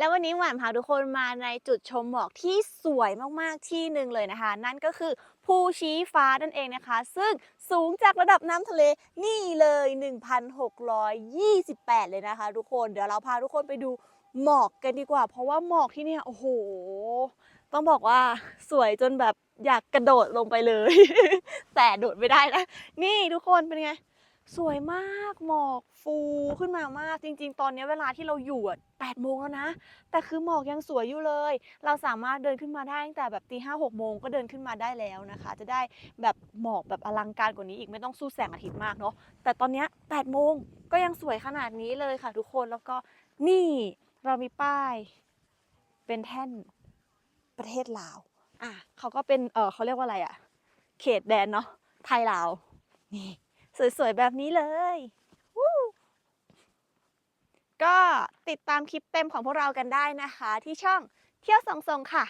แล้ววันนี้หวานพาทุกคนมาในจุดชมหมอกที่สวยมากๆที่หนึ่งเลยนะคะ นั่นก็คือภูชี้ฟ้านั่นเองนะคะ ซึ่งสูงจากระดับน้ำทะเลนี่เลย 1,628 เลยนะคะ ทุกคนเดี๋ยวเราพาทุกคนไปดูหมอกกันดีกว่า เพราะว่าหมอกที่เนี่ยโอ้โห ต้องบอกว่าสวยจนแบบอยากกระโดดลงไปเลย แต่โดดไม่ได้นะ นี่ทุกคนเป็นไง สวยมากหมอกฟูขึ้นมามาก จริง ๆ ตอนนี้เวลาที่เราอยู่อะ8โมงแล้วนะ แต่คือหมอกยังสวยอยู่เลย เราสามารถเดินขึ้นมาได้ตั้งแต่แบบตีห้าหกโมงก็เดินขึ้นมาได้แล้วนะคะ จะได้แบบหมอกแบบอลังการกว่านี้อีกไม่ต้องสู้แสงอาทิตย์มากเนาะแต่ตอนนี้ย8โมงก็ยังสวยขนาดนี้เลยค่ะ ทุกคนแล้วก็นี่เรามีป้าย เป็นแท่นประเทศลาวอะเขาก็เป็นเออเขาเรียกว่าอะไรอะ เขตแดนเนาะไทยลาวนี่ สวยๆ แบบนี้เลยก็ติดตามคลิปเต็มของพวกเรากันได้นะคะ ที่ช่องเที่ยวส่องๆค่ะ